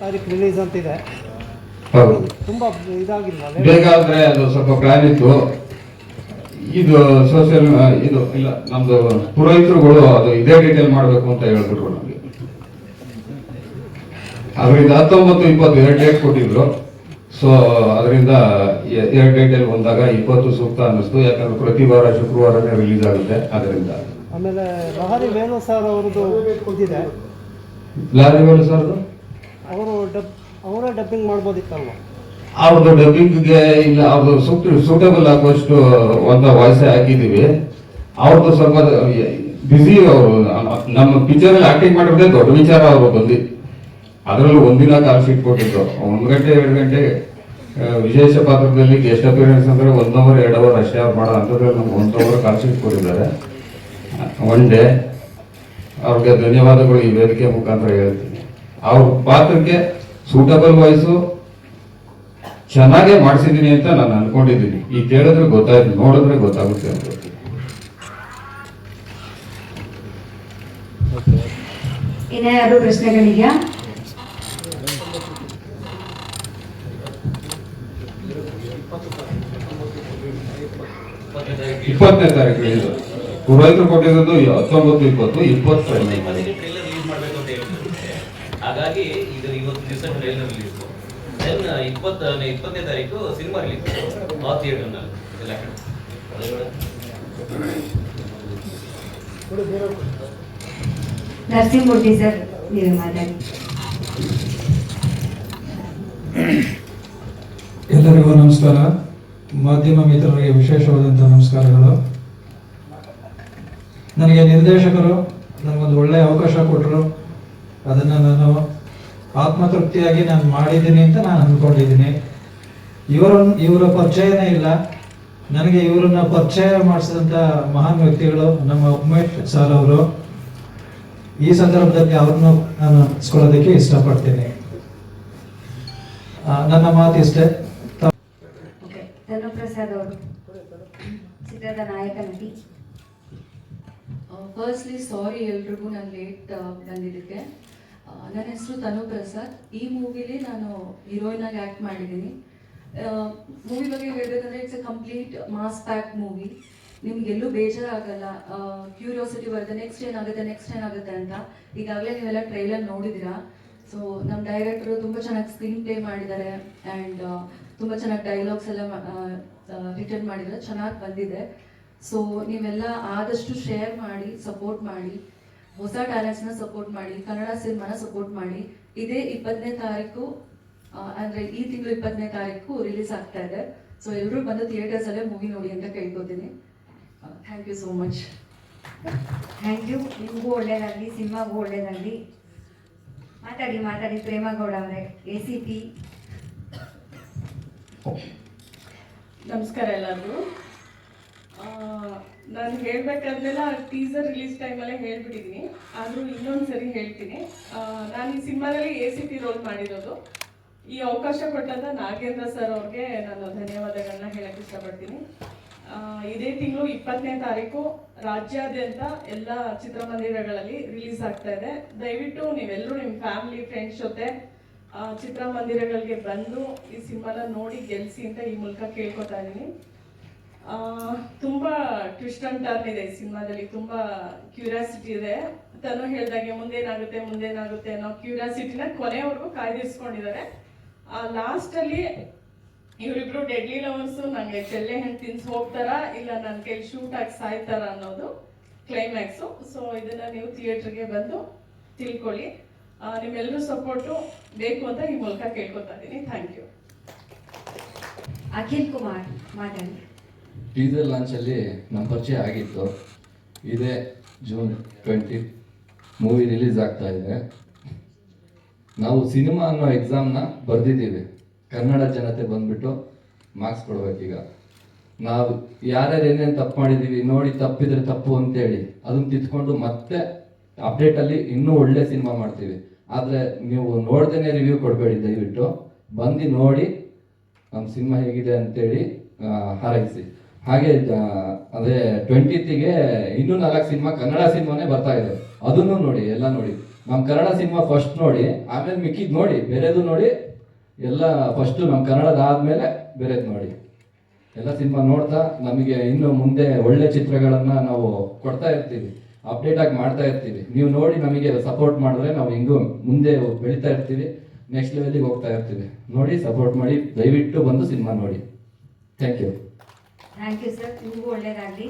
ತಾರೀಕು ರಿಲೀಸ್ ಅಂತ ಇದೆ ಹೌದು. ತುಂಬಾ ಇದಾಗಿಲ್ವಾ? ಬೇಗ ಆದರೆ ಅದು ಸ್ವಲ್ಪ ಪ್ಲಾನ್ ಇತ್ತು. ಇದು ಸೋಷಿಯಲ್ ಇದು ಇಲ್ಲ ನಮ್ದು ಪುರೋಹಿತರುಗಳು ಅದು ಇದೇ ಡೀಟೇಲ್ ಮಾಡಬೇಕು ಅಂತ ಹೇಳ್ಬಿಟ್ರು ನಮಗೆ. ಅದರಿಂದ ಹತ್ತೊಂಬತ್ತು ಇಪ್ಪತ್ತು ಎರಡು ಡೇಟ್ ಕೊಟ್ಟಿದ್ರು. ಸೊ ಅದರಿಂದ ಎರಡು ಡೇಟಲ್ಲಿ ಬಂದಾಗ ಇಪ್ಪತ್ತು ಸೂಕ್ತ ಅನ್ನಿಸ್ತು. ಯಾಕಂದ್ರೆ ಪ್ರತಿ ವಾರ ಶುಕ್ರವಾರನೇ ರಿಲೀಸ್ ಆಗುತ್ತೆ ಅದರಿಂದ. ಆಮೇಲೆ ಲಹರಿ ವೇಣು ಸರ್ ಅವರದ್ದು ಲಹರಿ ವೇಣು ಸರ್ ಅವರು ಡಬ್, ಅವರೇ ಡಬ್ಬಿಂಗ್ ಮಾಡ್ಬೋದಿತ್ತಲ್ವ? ಅವ್ರದ್ದು ಡಬ್ಬಿಂಗ್ಗೆ ಇಲ್ಲ, ಅವ್ರದ್ದು ಸೂಟ್ ಸೂಟಬಲ್ ಆಗುವಷ್ಟು ಒಂದು ವಾಯ್ಸ್ ಹಾಕಿದ್ದೀವಿ. ಅವ್ರದ್ದು ಸ್ವಲ್ಪ ಬ್ಯುಸಿ ಅವರು, ನಮ್ಮ ಪಿಕ್ಚರ್ ಅಲ್ಲಿ ಆಕ್ಟಿಂಗ್ ಮಾಡಿದ್ರೆ ದೊಡ್ಡ ವಿಚಾರ ಅವರು ಬಂದು ಅದರಲ್ಲೂ ಒಂದಿನ ಕಾಲ್ ಶೀಟ್ ಕೊಟ್ಟಿದ್ದು. ಒಂದು ಗಂಟೆ, ಎರಡು ಗಂಟೆ ವಿಶೇಷ ಪಾತ್ರದಲ್ಲಿ ಗೆಸ್ಟ್ ಅಪಿಯರೆನ್ಸ್ ಅಂದರೆ ಒನ್ ಅವರ್ ಎರಡು ಅವರ್ ಅಷ್ಟೇ ಅವ್ರು ಮಾಡೋ ಅಂಥದ್ರಲ್ಲಿ ನಮ್ಗೆ ಒಂದು ಅವರ್ ಕಾಲ್ ಶೀಟ್ ಕೊಟ್ಟಿದ್ದಾರೆ. ಒನ್ ಡೇ ಅವ್ರಿಗೆ ಧನ್ಯವಾದಗಳು ಈ ವೇದಿಕೆ ಮುಖಾಂತರ ಹೇಳ್ತೀನಿ. ಅವ್ರ ಪಾತ್ರಕ್ಕೆ ಸೂಟಬಲ್ ವಾಯ್ಸು ಚೆನ್ನಾಗೇ ಮಾಡಿಸಿದ್ದೀನಿ ಅಂತ ನಾನು ಅನ್ಕೊಂಡಿದ್ದೀನಿ. ಈ ಕೇಳಿದ್ರೆ ಗೊತ್ತಾಯ್ತು ನೋಡಿದ್ರೆ ಗೊತ್ತಾಗುತ್ತೆ ಅಂತ. ಇನ್ಯಾರು ಪ್ರಶ್ನೆಗಳಿದೆಯಾ? ಇಪ್ಪತ್ತನೇ ತಾರೀಕು ಪುರೋಹಿತರು ಕೊಟ್ಟಿರೋದು ಹತ್ತೊಂಬತ್ತು ಇಪ್ಪತ್ತು ಇಪ್ಪತ್ತು ಮನೆಗೆ ಟ್ರೈಲರ್ ರಿಲೀಸ್ ಮಾಡಬೇಕು ಅಂತ ಹೇಳಿದ್ರು ಹಾಗಾಗಿ ಇದು ಇವತ್ತು ಟ್ರೈಲರ್ ರಿಲೀಸ್ ದೆನ್ ಇಪ್ಪತ್ತನೇ ಇಪ್ಪತ್ತನೇ ತಾರೀಕು ಸಿನಿಮಾ ರಿಲೀಸ್ ಆ ಥಿಯೇಟರ್ನಲ್ಲಿ ಎಲ್ಲ ಕಡೆ. ನರಸಿಂಹಮೂರ್ತಿ ಸರ್ ನೀವು ಮಾತಾಡಿ. ಎಲ್ಲರಿಗೂ ನಮಸ್ಕಾರ. ಮಾಧ್ಯಮ ಮಿತ್ರರಿಗೆ ವಿಶೇಷವಾದಂಥ ನಮಸ್ಕಾರಗಳು. ನನಗೆ ನಿರ್ದೇಶಕರು ನನಗೊಂದು ಒಳ್ಳೆಯ ಅವಕಾಶ ಕೊಟ್ಟರು ಅದನ್ನು ನಾನು ಆತ್ಮತೃಪ್ತಿಯಾಗಿ ನಾನು ಮಾಡಿದ್ದೀನಿ ಅಂತ ನಾನು ಅಂದ್ಕೊಂಡಿದ್ದೀನಿ. ಇವರ ಇವರ ಪರಿಚಯನೇ ಇಲ್ಲ. ನನಗೆ ಇವರನ್ನ ಪರಿಚಯ ಮಾಡಿಸಿದಂಥ ಮಹಾನ್ ವ್ಯಕ್ತಿಗಳು ನಮ್ಮ ಉಮೇಶ್ ಸರ್ ಅವರು. ಈ ಸಂದರ್ಭದಲ್ಲಿ ಅವ್ರನ್ನು ನಾನು ಸ್ಕೊಳ್ಳೋದಕ್ಕೆ ಇಷ್ಟಪಡ್ತೀನಿ. ನನ್ನ ಮಾತು ಇಷ್ಟೇ. ಓಕೆ ಧನುಪ್ರಸಾದ್ ಅವರು. ಚಿತ್ರದ ನಾಯಕ ನಟಿ. ಫಸ್ಟ್ಲಿ ಸಾರಿ ಎಲ್ರಿಗೂ ನಾನು ಲೇಟ್ ಬಂದಿದ್ದಕ್ಕೆ. ನನ್ನ ಹೆಸರು ತನು ಪ್ರಸಾದ್. ಈ ಮೂವಿಲಿ ನಾನು ಹೀರೋಯಿನ್ ಆಗಿ ಆ್ಯಕ್ಟ್ ಮಾಡಿದ್ದೀನಿ. ಮೂವಿ ಬಗ್ಗೆ ಹೇಳಬೇಕಂದ್ರೆ it's a complete mass pack movie ನಿಮ್ಗೆಲ್ಲೂ ಬೇಜಾರಾಗಲ್ಲ. ಕ್ಯೂರಿಯಾಸಿಟಿ ಬರುತ್ತೆ. ನೆಕ್ಸ್ಟ್ ಏನಾಗುತ್ತೆ ನೆಕ್ಸ್ಟ್ ಏನಾಗುತ್ತೆ ಅಂತ. ಈಗಾಗಲೇ ನೀವೆಲ್ಲ ಟ್ರೈಲರ್ ನೋಡಿದ್ದೀರಾ? ಸೊ ನಮ್ಮ ಡೈರೆಕ್ಟ್ರು ತುಂಬ ಚೆನ್ನಾಗಿ ಸ್ಕ್ರೀನ್ ಪ್ಲೇ ಮಾಡಿದ್ದಾರೆ ಆ್ಯಂಡ್ ತುಂಬ ಚೆನ್ನಾಗಿ ಡೈಲಾಗ್ಸ್ ಎಲ್ಲ ರಿಟರ್ನ್ ಮಾಡಿದ್ದಾರೆ. ಚೆನ್ನಾಗಿ ಬಂದಿದೆ. ಸೊ ನೀವೆಲ್ಲ ಆದಷ್ಟು ಶೇರ್ ಮಾಡಿ ಸಪೋರ್ಟ್ ಮಾಡಿ. ಹೊಸ ಟ್ಯಾಲೆಂಟ್ಸ್ನ ಸಪೋರ್ಟ್ ಮಾಡಿ ಕನ್ನಡ ಸಿನಿಮಾನ ಸಪೋರ್ಟ್ ಮಾಡಿ ಇದೇ ಇಪ್ಪತ್ತನೇ ತಾರೀಕು ಅಂದ್ರೆ ಈ ತಿಂಗಳು ಇಪ್ಪತ್ತನೇ ತಾರೀಕು ರಿಲೀಸ್ ಆಗ್ತಾ ಇದೆ. ಸೊ ಎಲ್ಲರೂ ಬಂದು ಥಿಯೇಟರ್ಸ್ ಅಲ್ಲೇ ಮೂವಿ ನೋಡಿ ಅಂತ ಕೇಳ್ಕೊತೀನಿ. Thank you so much thank you ನಿಮಗೂ ಒಳ್ಳೇದಾಗಲಿ ಸಿನಿಮಾಗೂ ಒಳ್ಳೇದಾಗಲಿ. ಮಾತಾಡಿ ಮಾತಾಡಿ ಪ್ರೇಮಗೌಡ ಅವರೇ ಎ ಸಿ ಪಿ ನಮಸ್ಕಾರ ಎಲ್ಲರಿಗೂ. ನಾನು ಹೇಳ್ಬೇಕಾದ್ಮೇಲೆ ಟೀಸರ್ ರಿಲೀಸ್ ಟೈಮಲ್ಲೇ ಹೇಳ್ಬಿಟ್ಟಿದ್ದೀನಿ ಆದರೂ ಇನ್ನೊಂದು ಸರಿ ಹೇಳ್ತೀನಿ. ನಾನು ಈ ಸಿನಿಮಾದಲ್ಲಿ ಎ ಸಿ ಪಿ ರೋಲ್ ಮಾಡಿರೋದು. ಈ ಅವಕಾಶ ಕೊಟ್ಟಂತ ನಾಗೇಂದ್ರ ಸರ್ ಅವ್ರಿಗೆ ನಾನು ಧನ್ಯವಾದಗಳನ್ನ ಹೇಳಕ್ಕೆ ಇಷ್ಟಪಡ್ತೀನಿ. ಇದೇ ತಿಂಗಳು ಇಪ್ಪತ್ತನೇ ತಾರೀಕು ರಾಜ್ಯಾದ್ಯಂತ ಎಲ್ಲ ಚಿತ್ರಮಂದಿರಗಳಲ್ಲಿ ರಿಲೀಸ್ ಆಗ್ತಾ ಇದೆ. ದಯವಿಟ್ಟು ನೀವೆಲ್ಲರೂ ನಿಮ್ಮ ಫ್ಯಾಮಿಲಿ ಫ್ರೆಂಡ್ಸ್ ಜೊತೆ ಚಿತ್ರಮಂದಿರಗಳಿಗೆ ಬಂದು ಈ ಸಿನಿಮಾನ ನೋಡಿ ಗೆಲ್ಸಿ ಅಂತ ಈ ಮೂಲಕ ಕೇಳ್ಕೊತಾ ಇದ್ದೀನಿ ತುಂಬಾ ಟ್ವಿಸ್ಟ್ ಅಂಡ್ ಟರ್ನ್ ಇದೆ ಈ ಸಿನಿಮಾದಲ್ಲಿ ತುಂಬಾ ಕ್ಯೂರಿಯಾಸಿಟಿ ಇದೆ. ತನು ಹೇಳ್ದಾಗೆ ಮುಂದೇನಾಗುತ್ತೆ ಮುಂದೇನಾಗುತ್ತೆ ಅನ್ನೋ ಕ್ಯೂರಿಯಾಸಿಟಿನ ಕೊನೆವರೆಗೂ ಕಾಯ್ದಿರಿಸ್ಕೊಂಡಿದ್ದಾರೆ. ಲಾಸ್ಟ್ ಅಲ್ಲಿ ಇವರಿಬ್ರು ಡೆಡ್ಲಿ ಲವರ್ಸ್ ನನಗೆ ಚೆಲ್ಲೆ ಹಣ್ಣು ತಿನ್ಸ್ ಹೋಗ್ತಾರ ಇಲ್ಲ ನನ್ನ ಕೈ ಶೂಟ್ ಆಗಿ ಸಾಯ್ತಾರ ಅನ್ನೋದು ಕ್ಲೈಮ್ಯಾಕ್ಸು ಸೊ ಇದನ್ನ ನೀವು ಥಿಯೇಟ್ರಿಗೆ ಬಂದು ತಿಳ್ಕೊಳ್ಳಿ. ಆ, ನಿಮ್ಮೆಲ್ಲರೂ ಸಪೋರ್ಟು ಬೇಕು ಅಂತ ಈ ಮೂಲಕ ಕೇಳ್ಕೊತಾ ಇದ್ದೀನಿ. ಥ್ಯಾಂಕ್ ಯು ಅಖಿಲ್ ಕುಮಾರ್ ಮಾತಾಡಿ. ಟೀಸರ್ ಲಾಂಚಲ್ಲಿ ನಮ್ಮ ಪರಿಚಯ ಆಗಿತ್ತು. ಇದೇ ಜೂನ್ ಟ್ವೆಂಟಿ ಮೂವಿ ರಿಲೀಸ್ ಆಗ್ತಾ ಇದೆ. ನಾವು ಸಿನಿಮಾ ಅನ್ನೋ ಎಕ್ಸಾಮ್ನ ಬರೆದಿದ್ದೀವಿ. ಕನ್ನಡ ಜನತೆ ಬಂದ್ಬಿಟ್ಟು ಮಾರ್ಕ್ಸ್ ಕೊಡ್ಬೇಕೀಗ. ನಾವು ಯಾರ್ಯಾರು ಏನೇನು ತಪ್ಪು ಮಾಡಿದ್ದೀವಿ, ನೋಡಿ ತಪ್ಪಿದ್ರೆ ತಪ್ಪು ಅಂತೇಳಿ ಅದನ್ನ ತಿದ್ಕೊಂಡು ಮತ್ತೆ ಅಪ್ಡೇಟಲ್ಲಿ ಇನ್ನೂ ಒಳ್ಳೆ ಸಿನಿಮಾ ಮಾಡ್ತೀವಿ. ಆದರೆ ನೀವು ನೋಡ್ದೇ ರಿವ್ಯೂ ಕೊಡಬೇಡಿ ದಯವಿಟ್ಟು. ಬಂದು ನೋಡಿ ನಮ್ಮ ಸಿನಿಮಾ ಹೇಗಿದೆ ಅಂತೇಳಿ ಹಾರೈಸಿ. ಹಾಗೆ ಅದೇ ಟ್ವೆಂಟಿತಿಗೆ ಇನ್ನೂ ನಾಲ್ಕು ಸಿನಿಮಾ ಕನ್ನಡ ಸಿನಿಮಾನೇ ಬರ್ತಾ ಇದೆ. ಅದನ್ನು ನೋಡಿ, ಎಲ್ಲ ನೋಡಿ. ನಮ್ಮ ಕನ್ನಡ ಸಿನಿಮಾ ಫಸ್ಟ್ ನೋಡಿ, ಆಮೇಲೆ ಮಿಕ್ಕಿದ್ ನೋಡಿ, ಬೇರೆದು ನೋಡಿ, ಎಲ್ಲ ಫಸ್ಟ್ ನಮ್ಮ ಕನ್ನಡದ ಆದ್ಮೇಲೆ ಬೇರೆದು ನೋಡಿ. ಎಲ್ಲ ಸಿನಿಮಾ ನೋಡ್ತಾ, ನಮಗೆ ಇನ್ನು ಮುಂದೆ ಒಳ್ಳೆ ಚಿತ್ರಗಳನ್ನು ನಾವು ಕೊಡ್ತಾ ಇರ್ತೀವಿ ಅಪ್ಡೇಟ್ ಆಗಿ ಮಾಡ್ತಾ ಇರ್ತೀವಿ. ನೀವು ನೋಡಿ ನಮಗೆ ಸಪೋರ್ಟ್ ಮಾಡಿದ್ರೆ ನಾವು ಹಿಂಗೂ ಮುಂದೆ ಬೆಳಿತಾ ಇರ್ತೀವಿ ನೆಕ್ಸ್ಟ್ ಲೆವೆಲಿಗೆ ಹೋಗ್ತಾ ಇರ್ತೀವಿ. ನೋಡಿ ಸಪೋರ್ಟ್ ಮಾಡಿ, ದಯವಿಟ್ಟು ಬಂದು ಸಿನಿಮಾ ನೋಡಿ. Thank you thank you sir ನಿಮಗೂ ಒಳ್ಳೇದಾಗಲಿ.